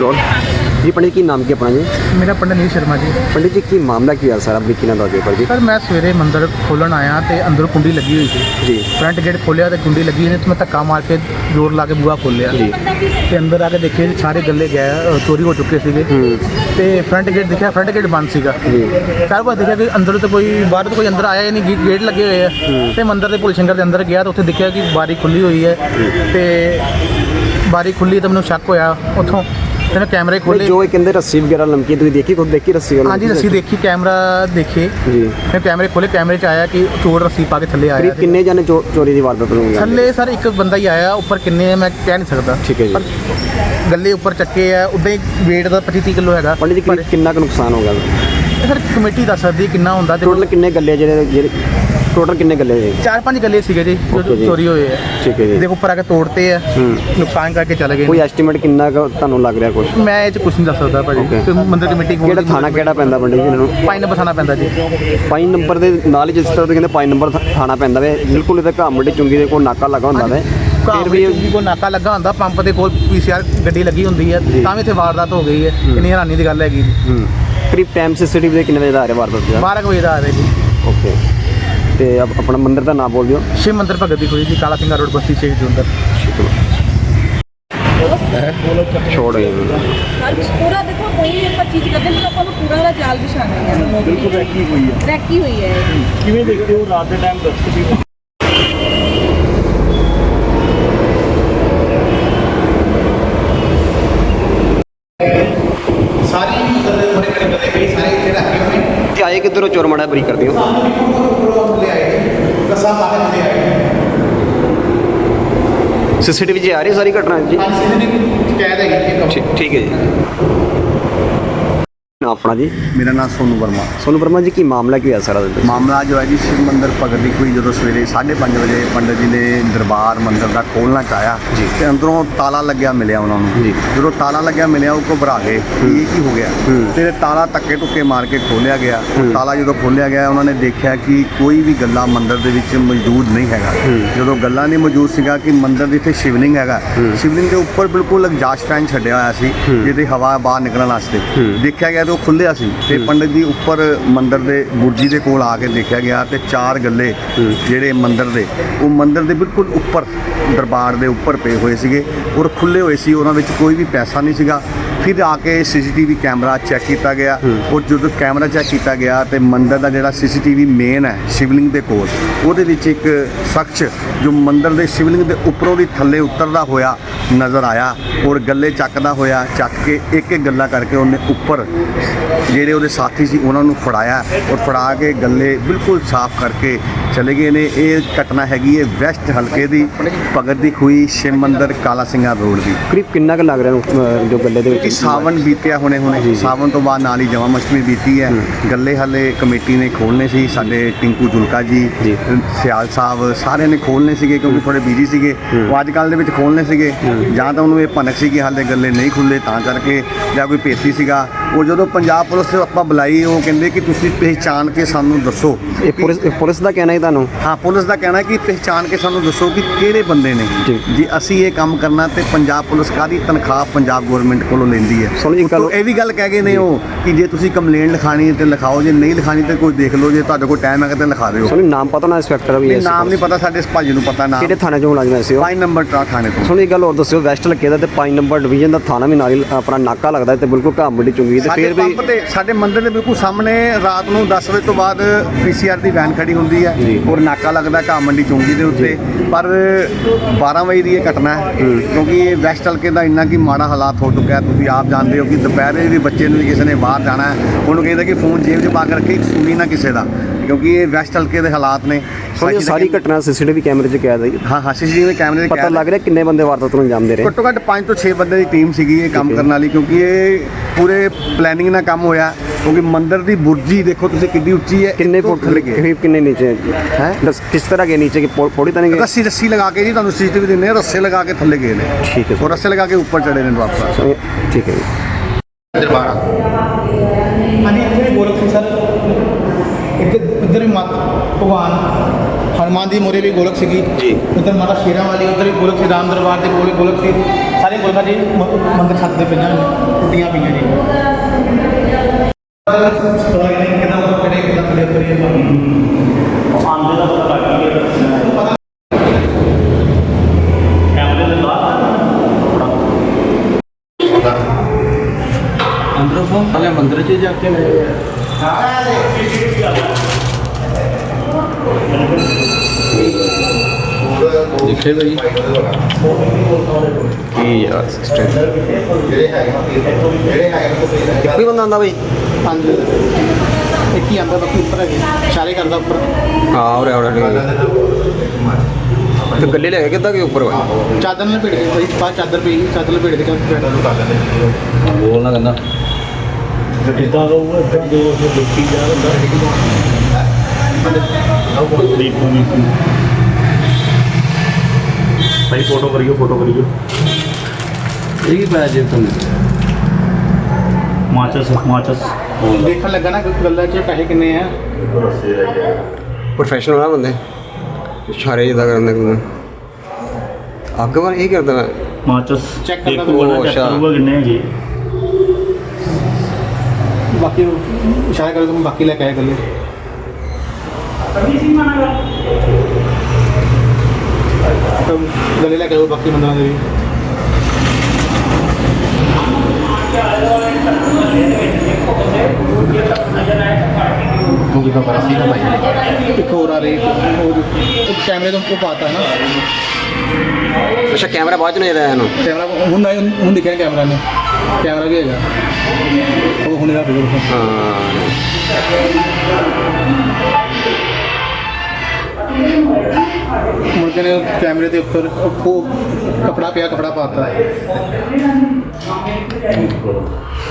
Road ਜੀ ਪੰਡਿਤ ਕੀ ਨਾਮ ਕੀ ਆਪਣਾ ਜੀ? ਮੇਰਾ ਪੰਡਤ ਨੀਲ ਸ਼ਰਮਾ ਜੀ। ਪੰਡਿਤ ਜੀ ਕੀ ਮਾਮਲਾ ਕੀ ਹੈ ਸਾਰਾ? ਬਰੀਕੀ ਨਾਲ ਪਰ ਜੀ? ਸਰ ਮੈਂ ਸਵੇਰੇ ਮੰਦਰ ਖੋਲਣ ਆਇਆ ਤੇ ਅੰਦਰ ਕੁੰਡੀ ਲੱਗੀ ਹੋਈ ਸੀ। ਜੀ। ਫਰੰਟ ਗੇਟ ਖੋਲਿਆ ਤੇ ਕੁੰਡੀ ਲੱਗੀ ਨੇ ਤੇ ਮੈਂ ਧੱਕਾ ਮਾਰ ਕੇ ਜ਼ੋਰ ਲਾ ਕੇ ਬੂਹਾ ਖੋਲਿਆ। ਜੀ। ਤੇ ਅੰਦਰ ਆ ਕੇ ਦੇਖੇ ਸਾਰੇ ਗੱਲੇ ਗਏ ਚੋਰੀ ਹੋ ਚੁੱਕੇ ਸੀਗੇ। ਤੇ ਫਰੰਟ ਗੇਟ ਦੇਖਿਆ ਫਰੰਟ ਗੇਟ ਬੰਦ ਸੀਗਾ। ਜੀ। ਚਾਰ ਵਾਰ ਦੇਖਿਆ ਕਿ ਅੰਦਰ ਤੋਂ ਕੋਈ ਬਾਹਰ ਤੋਂ ਕੋਈ ਅੰਦਰ ਆਇਆ ਨਹੀਂ ਗੇਟ ਲੱਗੇ ਹੋਏ ਆ। ਤੇ ਮੰਦਰ ਦੇ ਭੋਲੇ ਸ਼ੰਕਰ ਦੇ ਅੰਦਰ ਗਿਆ ਤਾਂ ਉੱਥੇ ਦੇਖਿਆ ਕਿ ਬਾਰੀ ਖੁੱਲੀ ਹੋਈ ਹੈ। ਤੇ ਬਾਰੀ ਖੁੱਲੀ ਤਾਂ ਮੈਨੂੰ ਸ਼ੱਕ ਹੋਇਆ। ਉੱਥੋਂ ਮੈਂ ਕੈਮਰੇ ਖੋਲੇ ਜੋ ਇਹ ਕਹਿੰਦੇ ਰੱਸੀ ਵਗੈਰਾ ਲਮਕੀ ਤੁਸੀਂ ਦੇਖੀ ਖੁਦ ਦੇਖੀ ਰੱਸੀ ਵਾਲਾ? ਹਾਂਜੀ ਰੱਸੀ ਦੇਖੀ ਕੈਮਰਾ ਦੇਖੇ। ਜੀ। ਮੈਂ ਕੈਮਰੇ ਖੋਲੇ ਕੈਮਰੇ 'ਚ ਆਇਆ ਕਿ ਚੋਰ ਰੱਸੀ ਪਾ ਕੇ ਥੱਲੇ ਆਇਆ ਕਰੀਬ। ਕਿੰਨੇ ਚੋ- ਚੋਰੀ ਦੀ ਵਾਰਦਾਤ ਨੂੰ ਥੱਲੇ ਸਰ ਇੱਕ ਬੰਦਾ ਹੀ ਆਇਆ ਉੱਪਰ ਕਿੰਨੇ ਆ ਮੈਂ ਕਹਿ ਨਹੀਂ ਸਕਦਾ। ਠੀਕ ਹੈ ਜੀ। ਗੱਲੇ ਉੱਪਰ ਚੱਕੇ ਆ ਉਦਾਂ ਹੀ weight ਦਾ 25 ਕਿਲੋ ਹੈਗਾ। ਪੰਡਿਤ ਜੀ ਕਰੀਬ ਕਿੰਨਾ ਕੁ ਨੁਕਸਾਨ ਹੋ ਗਿਆ? ਸਰ ਕਮੇਟੀ ਦੱਸ ਸਕਦੀ ਹੈ ਕਿੰਨਾ ਹੁੰਦਾ ਤੇ ਟੋਟਲ ਕਿੰਨੇ ਗੱਲੇ ਜਿਹੜੇ ਜਿਹੜੇ ਟੋਟਲ ਕਿੰਨੇ ਗੱਲੇ ਜੀ ਚਾਰ ਪੰਜ ਗੱਲੇ ਸੀਗੇ ਜੀ ਜੋ Okay ਜੀ। ਚੋਰੀ ਹੋਏ ਆ। ਠੀਕ ਹੈ ਜੀ। ਦੇਖੋ ਉੱਪਰ ਆ ਕੇ ਤੋੜਤੇ ਆ ਹੂੰ। ਨੁਕਸਾਨ ਕਰਕੇ ਚਲੇ ਗਏ ਕੋਈ ਐਸਟੀਮੇਟ ਕਿੰਨਾ ਕੁ ਤੁਹਾਨੂੰ ਲੱਗ ਰਿਹਾ ਕੁਝ ਮੈਂ ਇਹ ਚ ਕੁਝ ਨਹੀਂ ਦੱਸ ਸਕਦਾ ਭਾਜੀ. ਤੇ ਮੰਦਰ ਕਮੇਟੀ ਕੋਲ ਕਿਹੜਾ ਥਾਣਾ ਕਿਹੜਾ ਪੈਂਦਾ ਪੰਡਿਤ ਜੀ ਇਹਨਾਂ ਨੂੰ? ਪਾਈਨ ਬਸਾਣਾ ਪੈਂਦਾ ਜੀ। ਪੰਜ ਨੰਬਰ ਦੇ ਨਾਲ ਹੀ ਜਿਸ ਤਰ੍ਹਾਂ ਤੁਸੀਂ ਕਹਿੰਦੇ ਪੰਜ ਨੰਬਰ ਥਾ- ਥਾਣਾ ਪੈਂਦਾ ਵੇ। ਬਿਲਕੁਲ ਇਹਦੇ ਘਾਮੜੀ ਚੁੰਗੀ ਦੇ ਕੋਲ ਨਾਕਾ ਲੱਗਾ ਹੁੰਦਾ ਵੇ। ਫਿਰ ਵੀ ਵੀ ਕੋਲ ਨਾਕਾ ਲੱਗਾ ਹੁੰਦਾ ਪੰਪ ਦੇ ਕੋਲ ਪੀਸੀਆਰ ਗੱਡੀ ਲੱਗੀ ਹੁੰਦੀ ਹੈ। ਤਾਂ ਵੀ ਇੱਥੇ ਵਾਰਦਾਤ ਹੋ ਗਈ ਹੈ। ਇੰਨੀ ਹੈਰਾਨੀ ਦੀ ਗੱਲ ਹੈਗੀ ਜੀ। ਹੂੰ। ਕਰੀਬ ਟਾਈਮ ਸੀਸੀਟੀਵੀ ਦੇ ਕਿੰਨੇ ਵਜੇ ਦਾ ਆ ਰਿਹਾ ਵਾਰਦਾਤ ਦਾ? 12 ਕੁ ਵਜੇ ਦਾ ਆ ਰਿਹਾ ਜੀ। ਓਕੇ। ਤੇ ਆਪ- ਆਪਣਾ ਮੰਦਿਰ ਦਾ ਨਾਮ ਬੋਲ ਦਿਓ। ਸ਼ਿਵ ਮੰਦਿਰ ਭਗਤ ਦੀ ਖੋਜੀ ਜੀ ਕਾਲਾ ਸਿੰਘਾ ਰੋਡ ਬਸਤੀ ਸ਼ੇਖ ਜੁੰਦਰ ਛੋੜ ਗਏ ਮੈਨੂੰ। ਪੂਰਾ ਦੇਖੋ ਕੋਈ ਵੀ ਆਪਾਂ ਚੀਜ਼ ਕਰਦੇ ਹਾਂ ਤਾਂ ਆਪਾਂ ਨੂੰ ਪੂਰਾ ਦਾ ਜਾਲ ਵਿਛਾਣਾ ਹੈ। ਬਿਲਕੁਲ ਰੈਕੀ ਹੋਈ ਹੈ। ਰੈਕੀ ਹੋਈ ਹੈ। ਇਹ। ਕਿਵੇਂ ਦੇਖਦੇ ਹੋ ਰਾਤ ਦੇ ਟਾਈਮ ਦਸਤ ਦੀ ਸਾਰੀ ਗੱਲੇ ਬੜੇ ਬੜੇ ਗੱਲੇ ਕਈ ਸਾਰੇ ਇੱਥੇ ਰੱਖੇ ਹੋਏ ਤੇ ਆਏ ਕਿੱਧਰੋਂ? ਚੋਰ ਮੜਾ ਬਰੀ ਕਰਦੇ ਹੋ ਪਾ ਕੇ ਲੈ ਆਏ ਸੀਸੀਟੀਵੀ 'ਚ ਆ ਰਹੀ ਸਾਰੀ ਘਟਨਾ ਜੀ? ਦੀ ਕੈਦ ਹੈਗੀ ਠੀਕ ਹੈ ਜੀ। ਨਾ ਆਪਣਾ ਜੀ ਮੇਰਾ ਨਾਮ ਸੋਨੂ ਵਰਮਾ ਸੋਨੂੰ ਵਰਮਾ ਜੀ ਕੀ ਮਾਮਲਾ ਕੀ ਹੋਇਆ ਸਾਰਾ ਦਿਨ ਮਾਮਲਾ ਜੋ ਹੈ ਜੀ ਸ਼ਿਵ ਮੰਦਿਰ ਭਗਤ ਦੀ ਕੋਈ ਜਦੋਂ ਸਵੇਰੇ 5:30 ਵਜੇ ਪੰਡਤ ਜੀ ਨੇ ਦਰਬਾਰ ਮੰਦਿਰ ਦਾ ਖੋਲਣਾ ਚਾਹਿਆ ਜੀ। ਤੇ ਅੰਦਰੋਂ ਤਾਲਾ ਲੱਗਿਆ ਮਿਲਿਆ ਉਹਨਾਂ ਨੂੰ ਜੀ। ਜਦੋਂ ਤਾਲਾ ਲੱਗਿਆ ਮਿਲਿਆ ਉਹ ਘਬਰਾ ਗਏ ਕਿ ਇਹ ਕੀ ਹੋ ਗਿਆ। ਤੇ ਤਾਲਾ ਧੱਕੇ ਟੁੱਕੇ ਮਾਰ ਕੇ ਖੋਲਿਆ ਗਿਆ। ਤਾਲਾ ਜਦੋਂ ਖੋਲਿਆ ਗਿਆ ਉਹਨਾਂ ਨੇ ਦੇਖਿਆ ਕਿ ਕੋਈ ਵੀ ਗੱਲਾ ਮੰਦਿਰ ਦੇ ਵਿੱਚ ਮੌਜੂਦ ਨਹੀਂ ਹੈਗਾ। ਜਦੋਂ ਗੱਲਾ ਨਹੀਂ ਮੌਜੂਦ ਸੀਗਾ ਕਿ ਮੰਦਿਰ ਦੇ ਇੱਥੇ ਸ਼ਿਵਲਿੰਗ ਹੈਗਾ ਸ਼ਿਵਲਿੰਗ ਦੇ ਉੱਪਰ ਬਿਲਕੁਲ ਐਗਜ਼ਾਸਟ ਫੈਨ ਛੱਡਿਆ ਹੋਇਆ ਸੀ ਜਿਹਦੀ ਹਵਾ ਬਾਹਰ ਨਿਕਲਣ ਵਾਸਤੇ। ਦੇਖਿਆ ਗਿਆ ਤੇ ਉਹ ਖੁੱਲਿਆ ਸੀ ਤੇ ਪੰਡਤ ਜੀ ਉੱਪਰ ਮੰਦਿਰ ਦੇ ਬੁਰਜੀ ਦੇ ਕੋਲ ਆ ਕੇ ਦੇਖਿਆ ਗਿਆ ਤੇ ਚਾਰ ਗੱਲੇ ਜਿਹੜੇ ਮੰਦਿਰ ਦੇ ਉਹ ਮੰਦਿਰ ਦੇ ਬਿਲਕੁਲ ਉੱਪਰ ਦਰਬਾਰ ਦੇ ਉੱਪਰ ਪਏ ਹੋਏ ਸੀਗੇ ਔਰ ਖੁੱਲੇ ਹੋਏ ਸੀ ਉਹਨਾਂ ਵਿੱਚ ਕੋਈ ਵੀ ਪੈਸਾ ਨਹੀਂ ਸੀਗਾ। ਫਿਰ ਆ ਕੇ ਸੀਸੀਟੀਵੀ ਕੈਮਰਾ ਚੈੱਕ ਕੀਤਾ ਗਿਆ। ਔਰ ਜਦੋਂ ਕੈਮਰਾ ਚੈੱਕ ਕੀਤਾ ਗਿਆ ਤੇ ਮੰਦਿਰ ਦਾ ਜਿਹੜਾ ਸੀਸੀਟੀਵੀ ਮੇਨ ਹੈ ਸ਼ਿਵਲਿੰਗ ਦੇ ਕੋਲ ਉਹਦੇ ਵਿੱਚ ਇੱਕ ਸ਼ਖਸ ਜੋ ਮੰਦਿਰ ਦੇ ਸ਼ਿਵਲਿੰਗ ਦੇ ਉੱਪਰੋਂ ਦੀ ਥੱਲੇ ਉਤਰਦਾ ਹੋਇਆ ਨਜ਼ਰ ਆਇਆ ਔਰ ਗੱਲੇ ਚੱਕਦਾ ਹੋਇਆ ਚੱਕ ਕੇ ਇੱਕ ਇੱਕ ਗੱਲਾਂ ਕਰਕੇ ਉਹਨੇ ਉੱਪਰ ਜਿਹੜੇ ਉਹਦੇ ਸਾਥੀ ਸੀ ਉਹਨਾਂ ਨੂੰ ਫੜਾਇਆ ਔਰ ਫੜਾ ਕੇ ਗੱਲੇ ਬਿਲਕੁਲ ਸਾਫ਼ ਕਰਕੇ ਚਲੇ ਗਏ ਨੇ। ਇਹ ਘਟਨਾ ਹੈਗੀ ਹੈ ਵੈਸਟ ਹਲਕੇ ਦੀ ਭਗਤ ਦੀ ਖੂਹੀ ਸ਼ਿਵ ਮੰਦਿਰ ਕਾਲਾ ਸਿੰਘਾ ਰੋਡ ਦੀ। ਕਰੀਬ ਕਿੰਨਾ ਕੁ ਲੱਗ ਰਿਹਾ ਜੋ ਗੱਲੇ ਦੇ ਵਿੱਚ? ਸਾਵਨ ਬੀਤਿਆ ਹੁਣੇ ਹੁਣੇ। ਸਾਵਨ ਤੋਂ ਬਾਅਦ ਨਾਲ ਹੀ ਜਮਾ ਅਸ਼ਟਮੀ ਬੀਤੀ ਹੈ। ਗੱਲੇ ਹਲੇ ਕਮੇਟੀ ਨੇ ਖੋਲਨੇ ਸੀ। ਸਾਡੇ ਟਿੰਕੂ ਜੁਲਕਾ ਜੀ। ਸਿਆਲ ਸਾਹਿਬ ਸਾਰਿਆਂ ਨੇ ਖੋਲਨੇ ਸੀਗੇ ਕਿਉਂਕਿ ਥੋੜੇ ਬਿਜ਼ੀ ਸੀਗੇ। ਉਹ ਅੱਜ ਕੱਲ ਦੇ ਵਿੱਚ ਖੋਲਨੇ ਸੀਗੇ। ਜਾਂ ਤਾਂ ਉਹਨੂੰ ਇਹ ਭਨਕ ਸੀ ਕਿ ਹਾਲੇ ਗੱਲੇ ਨਹੀਂ ਖੁੱਲੇ ਤਾਂ ਕਰਕੇ ਜਾਂ ਕੋਈ ਪੇਤੀ ਸੀਗਾ। ਉਹ ਜਦੋਂ ਪੰਜਾਬ ਪੁਲਿਸ ਤੋਂ ਆਪਾਂ ਬੁਲਾਈ ਉਹ ਕਹਿੰਦੇ ਕਿ ਤੁਸੀਂ ਪਹਿਚਾਨ ਕੇ ਸਾਨੂੰ ਦੱਸੋ ਇਹ ਪੁਲਿਸ ਦਾ ਕਹਿਣਾ ਹੈ ਤੁਹਾਨੂੰ? ਹਾਂ ਪੁਲਿਸ ਦਾ ਕਹਿਣਾ ਹੈ ਕਿ ਪਹਿਚਾਨ ਕੇ ਸਾਨੂੰ ਦੱਸੋ ਕਿ ਕਿਹੜੇ ਬੰਦੇ ਨੇ। ਜੀ। ਜੇ ਅਸੀਂ ਇਹ ਕੰਮ ਕਰਨਾ ਤੇ ਪੰਜਾਬ ਪੁਲਿਸ ਕਾਦੀ ਤਨਖਾਹ ਪੰਜਾਬ ਗਵਰਨਮੈਂਟ ਕੋਲੋਂ ਲੈਂਦੀ ਹੈ? ਸੁਣੋ ਉੱਤੋਂ ਗੱਲ ਇਹ ਵੀ ਗੱਲ ਕਹਿ ਗਏ ਨੇ ਉਹ ਕਿ ਜੇ ਤੁਸੀਂ ਕੰਪਲੇਂਟ ਲਿਖਾਣੀ ਹੈ ਤੇ ਲਿਖਾਓ ਜੇ ਨਹੀਂ ਲਿਖਾਣੀ ਤੇ ਕੋਈ ਦੇਖ ਲਓ ਜੇ ਤੁਹਾਡੇ ਕੋਲ ਟਾਈਮ ਹੈਗਾ ਤੇ ਲਿਖਾ ਦਿਓ। ਸੁਣੀ ਨਾਮ ਪਤਾ ਨਾ ਇੰਸਪੈਕਟਰ ਵੀ ਹੈ ਨਾਮ ਨਹੀਂ ਪਤਾ ਸਾਡੇ ਇਸ ਭਾਜੀ ਨੂੰ ਪਤਾ ਨਾਮ। ਕਿਹੜੇ ਥਾਣੇ ਚੋਂ ਮੁਲਾਜ਼ਮ ਐਸੇ ਹੋ 5 ਨੰਬਰ ਟਰਾ ਥਾਣੇ ਤੋਂ। ਸੁਣੀ ਗੱਲ ਹੋਰ ਦੱਸਿਓ ਵੈਸਟ ਲੱਗੇ ਦਾ ਤੇ 5 ਨੰਬਰ ਡਿਵੀਜ਼ਨ ਦਾ ਥਾਣਾ ਵੀ ਨਾਲ ਹੀ ਆਪਣਾ ਨਾਕਾ ਲੱਗਦਾ ਤੇ ਬਿਲਕੁਲ ਘਾਮੜੀ ਚੁੰਗੀ ਤੇ ਸਾਡੇ ਫਿਰ ਵੀ ਪੰਪ ਤੇ ਸਾਡੇ ਮੰਦਿਰ ਦੇ ਬਿਲਕੁਲ ਸਾਹਮਣੇ ਰਾਤ ਨੂੰ 10 ਵਜੇ ਤੋਂ ਬਾਅਦ ਪੀਸੀਆਰ ਦੀ ਵੈਨ ਖੜੀ ਹੁੰਦੀ ਹੈ। ਔਰ ਨਾਕਾ ਲੱਗਦਾ ਘਾਹ ਮੰਡੀ ਚੌਂਕੀ ਦੇ ਉੱਤੇ। ਪਰ 12 ਵਜੇ ਦੀ ਇਹ ਘਟਨਾ ਹੈ ਕਿਉਂਕਿ ਇਹ ਵੈਸਟ ਹਲਕੇ ਦਾ ਇੰਨਾ ਕੀ ਮਾੜਾ ਹਾਲਾਤ ਹੋ ਚੁੱਕਿਆ ਤੁਸੀਂ ਆਪ ਜਾਣਦੇ ਹੋ ਕਿ ਦੁਪਹਿਰੇ ਵੀ ਬੱਚੇ ਨੂੰ ਕਿਸੇ ਨੇ ਬਾਹਰ ਜਾਣਾ ਹੈ। ਉਹਨੂੰ ਕਹਿੰਦਾ ਕਿ ਫੋਨ ਜੇਬ 'ਚ ਪਾ ਕੇ ਰੱਖੇ ਸੁਣੀ ਨਾ ਕਿਸੇ ਦਾ। ਕਿਉਂਕਿ ਇਹ ਵੈਸਟ ਹਲਕੇ ਦੇ ਹਾਲਾਤ ਨੇ। ਸੁਣੀ ਸਾਰੀ ਘਟਨਾ ਸੀਸੀਟੀਵੀ ਕੈਮਰੇ 'ਚ ਕੈਦ ਹੈ। ਹਾਂ ਹਾਂ ਸੀਸੀਟੀਵੀ ਕੈਮਰੇ ਦੇ ਪਤਾ ਲੱਗ ਰਿਹਾ ਕਿੰਨੇ ਬੰਦੇ ਵਾਰਦਾਤ ਨੂੰ ਅੰਜਾਮ ਦੇ ਰਹੇ ਘੱਟੋ ਘੱਟ 5 ਤੋਂ 6 ਬੰਦੇ ਦੀ ਟੀਮ ਸੀਗੀ ਇਹ ਕੰਮ। ਕਰਨ ਵਾਲੀ ਕਿਉਂਕਿ ਇਹ ਪੂਰੇ ਪਲੈਨਿੰਗ ਨਾਲ ਕੰਮ ਹੋਇਆ। ਕਿਉਂਕਿ ਮੰਦਿਰ ਦੀ ਬੁਰਜੀ ਦੇਖੋ ਤੁਸੀਂ ਕਿੰਨੀ ਉੱਚੀ ਹੈ ਕਿੰਨੇ ਫੁੱਟ ਕਰੀਬ ਕਿੰਨੇ ਨੀਚੇ ਹੈ? ਦੱਸ ਕਿਸ ਤਰ੍ਹਾਂ ਗਏ ਨੀਚੇ? ਕਿ ਪੌੜੀ ਤਾਂ ਨਹੀਂ ਗਏ? ਰੱਸੀ ਰੱਸੀ ਲਗਾ ਕੇ ਜੀ ਤੁਹਾਨੂੰ ਸੀਸੀਟੀਵੀ ਦਿੰਨੇ ਰੱਸੇ ਲਗਾ ਕੇ ਥੱਲੇ ਗਏ ਨੇ। ਠੀਕ ਹੈ ਉਹ ਰੱਸੇ ਲਗਾ ਕੇ ਉੱਪਰ ਚੜੇ ਨੇ ਵਾਪਸ। ਸਰ ਠੀਕ ਹੈ ਜੀ। ਦਰਬਾਰ ਹਾਂਜੀ ਇੱਥੇ ਵੀ ਗੋਰਖ ਸਿੰਘ ਸਰ ਇੱਥੇ ਇੱਧਰ ਵੀ ਮਤ ਭਗਵਾਨ ਹਨੂਮਾਨ ਦੀ ਮੋਰੇ ਵੀ ਗੋਲਕ ਸੀਗੀ। ਜੀ। ਉਧਰ ਮਾਤਾ ਸ਼ੇਰਾਂ ਵਾਲੀ ਉਧਰ ਵੀ ਗੋਲਕ ਸੀ ਰਾਮ ਦਰਬਾਰ ਦੇ ਕੋਲ ਵੀ ਗੋਲਕ ਸੀ। ਸਾਰੇ ਗੋਲਕਾਂ ਜੀ ਮ- ਮੰਦਰ ਛੱਤ ਦੇ ਪਈਆਂ ਟੁੱਟੀਆਂ ਪਈਆਂ ਜੀ ਥੋੜਾ ਕਿਹਨੇ ਕਿਦਾਂ ਉਹ ਕਿਹੜੇ ਕਿਦਾਂ ਖੜੇ ਕਰੀਏ ਆਂਦੇ ਦਾ ਪਤਾ ਲੱਗ ਗਿਆ ਕੈਮਰੇ ਦੇ ਲਾ ਅੰਦਰੋਂ ਫੋਨ ਪਹਿਲੇ ਮੰਦਿਰ 'ਚ ਜਾ ਕੇ ਦੇਖੇ ਬਈ। ਕੀ ਯਾਰ ਸਿਸਟਮ ਬੰਦਾ ਆਂਦਾ ਬਈ? ਇੱਕ ਹੀ ਆਂਦਾ ਬਾਕੀ ਉੱਪਰ ਹੈਗੇ। ਇਸ਼ਾਰੇ ਕਰਦਾ ਉੱਪਰ। ਹਾਂ ਉਰੇ ਉਰੇ ਤੇ ਗੱਲੇ ਲੈ ਕੇ ਕਿੱਦਾਂ ਕਿ ਉੱਪਰ ਵਾ ਚਾਦਰ ਨਾਲ ਭੇੜ ਕੇ ਕੋਈ ਬਾਹਰ ਚਾਦਰ ਪਈ ਚਾਦਰ ਨਾਲ ਭੇੜ ਕੇ ਬੋਲਣਾ ਕਹਿੰਦਾ ਇਦਾਂ ਕਹੂਗਾ ਇਦਾਂ ਦੋ ਉਹ ਦੇਖੀ ਜਾ ਰਿਹਾ ਦੀਪੂ ਦੀਪੂ ਭਾਈ ਫੋਟੋ ਕਰਿਓ ਫੋਟੋ ਕਰਿਓ ਇਹ ਕੀ ਪਾਇਆ ਜੇ ਤੁਹਾਨੂੰ ਮਾਚਸ ਮਾਚਸ ਦੇਖਣ ਲੱਗਾ ਨਾ ਗੱਲਾਂ 'ਚ ਪੈਸੇ ਕਿੰਨੇ ਆ ਪ੍ਰੋਫੈਸ਼ਨਲ ਆ ਬੰਦੇ ਇਸ਼ਾਰੇ ਜਿੱਦਾਂ ਕਰਨ ਦੇ ਅੱਗ ਵਾਰ ਇਹ ਕਰਦਾ ਮੈਂ ਮਾਚਸ Check ਕਰਨਾ ਦੇਖੂਗਾ ਨਾ ਚੈੱਕ ਅੱਛਾ। ਕਰੂਗਾ ਕਿੰਨੇ ਹੈਗੇ ਬਾਕੀ ਉਹ ਇਸ਼ਾਰਾ ਕਰੋ ਤੁਮ ਬਾਕੀ ਲੈ ਕੇ ਤਾਂ ਗੱਲੇ ਲੈ ਕੇ ਬਾਕੀ ਵੀ। ਤਾਂ ਇੱਕ ਹੋਰ ਆ ਰਹੀ ਹੋਰ ਇੱਕ ਕੈਮਰੇ ਤੋਂ ਪਾਤਾ ਹੈ ਨਾ। ਅੱਛਾ ਕੈਮਰਾ ਬਾਅਦ ਚ ਨਜ਼ਰ ਆਇਆ ਇਹਨੂੰ? ਕੈਮਰਾ ਹੁਣ ਹੁਣ ਦਿਖਿਆ ਕੈਮਰਾ ਨੇ। ਮੁੜ ਕੇ ਨੇ ਕੈਮਰੇ ਦੇ ਉੱਪਰ ਉਹ ਕਪੜਾ ਪਿਆ ਕਪੜਾ ਪਾਤਾ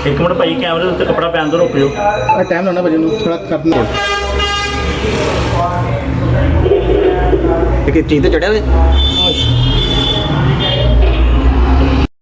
ਇੱਕ ਮਿੰਟ ਭਾਈ ਕੈਮਰੇ ਦੇ ਉੱਤੇ ਕਪੜਾ ਪੈਣ ਤੋਂ ਰੋਕਿਓ ਆ ਟਾਈਮ ਲਾਉਣਾ ਵਜੇ ਨੂੰ ਥੋੜਾ ਕਰਨਾ। ਕਿ ਚੀਜ਼ ਤੇ ਚੜਿਆ ਵੇ?